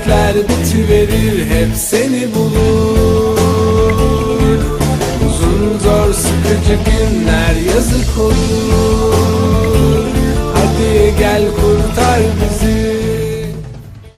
dertler bitiverir hep seni bulur. Uzun zor sıkıcı günler yazık olur